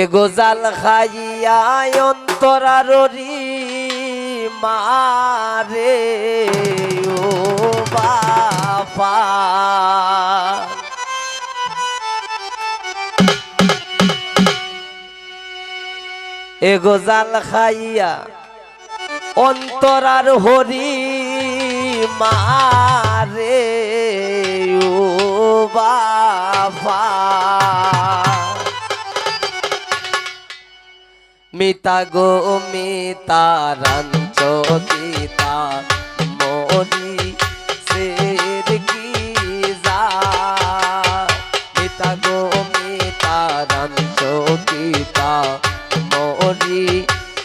এগো জাল খাইয়া অন্তরারি মারে ও বাপা এগো জাল খাইয়া অন্তরার হরি মারে। মিতা গো, মিতা রঞ্চ গীতা মোরি সের কি যা? মিতা গো, মিতা রঞ্চ গীতা মোরি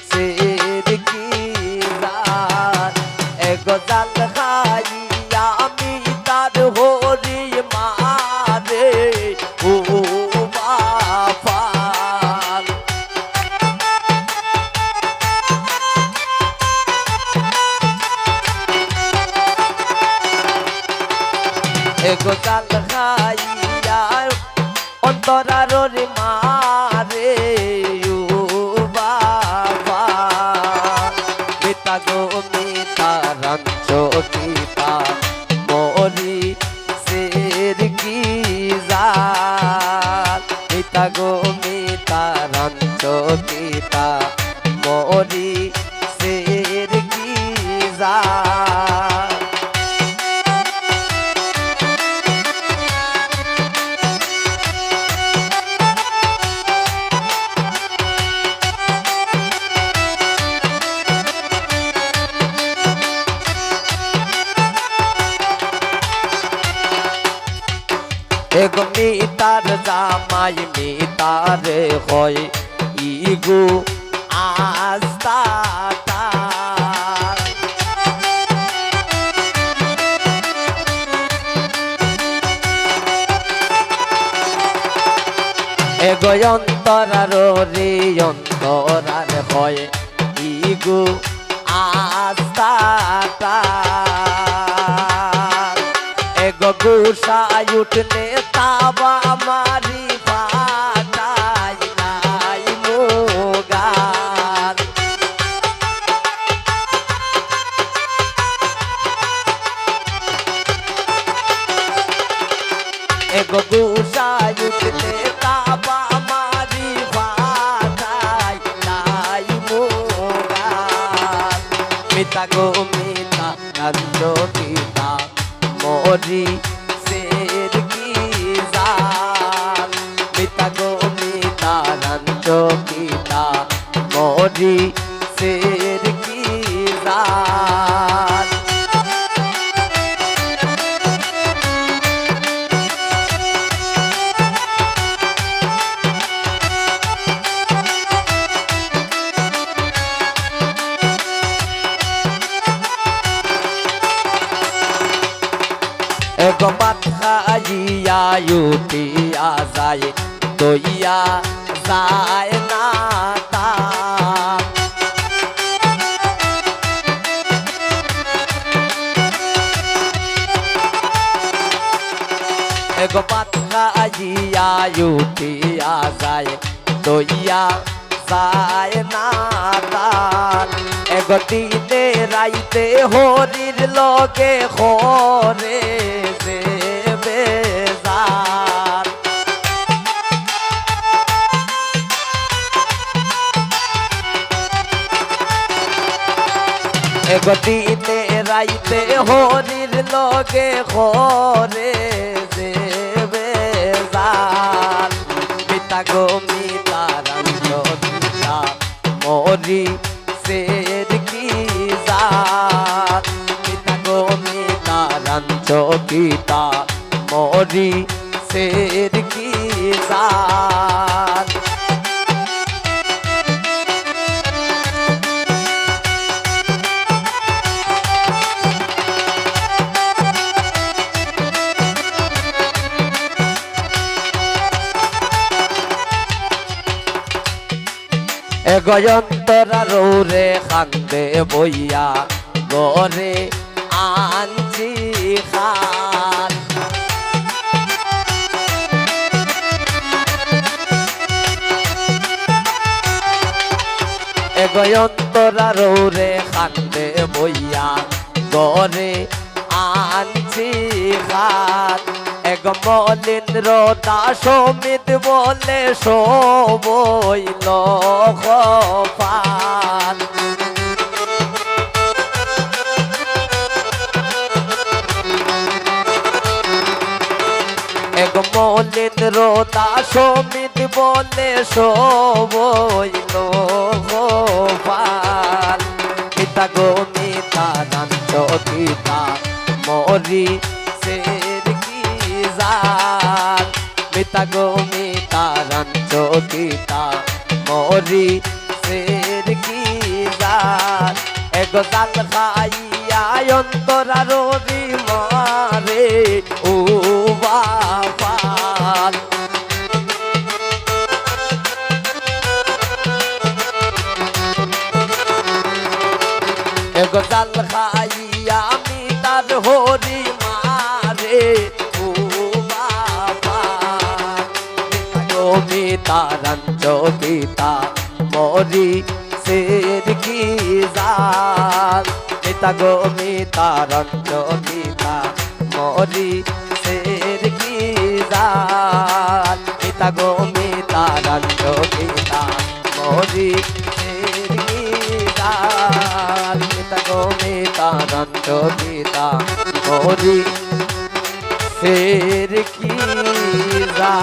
সের কি যা? এগো খাইয়া এগো জাল খাইয়া অন্তরার মারে ও বাবা। মিতা গো, মিতা রাঞ্চ গীতা মরি সের কি জাল? মিতা গো, মিতা রাঞ্চ গীতা মরি এগো মিতার জামাই মিতার হয় ইগো আস্তা এগো অন্তরার রে অন্তরার হয় ইগো আস্তা এগো উঠলে তাবা মারি ফাটাই নাই মোগান এগো গুসাই উঠলে তাবা মারি ফাটাই নাই মোগান মিতা গো মরি সের কি জাল এগো মাথা ইয়া ইউটিয়া যায় দইয়া যায় না। এগো মাথা ইয়া ইউটিয়া যায় দইয়া যায় না তার এগো দিনে রাইতে হরির লগে হরে যে বেজার এগো দিনে রাইতে হরির লগে হরে গো মিতা রঞ্জ পিতা মরি সের কি জাত পিতা গো মিতা পিতা মরি সের কি জাত এগয়ন্তরা রৌরে খান্দে বইয়া গরে আনছি খান এগয়ন্তরা রৌরে খান্দে বইয়া গরে আনছি খাত মলিন্দ্র দাসমিত বলে সবইল পান। এক মলিন্দ্র দাসমিত বলে সবইল গোপাল রান্ত মরি শের কি জাল এক জাল খাইয়া অন্তরা রবি মারে ও বাপাল তুমি তারাঞ্চ পিতা মরি সের কি জাল পিতা গো মি তারাঞ্চ পিতা মরি সের কি জাল পিতা গো মি তারাঞ্চ পিতা মরি সের কি জাল পিতা গো মি তারাঞ্চ পিতা মরি ফের কি যা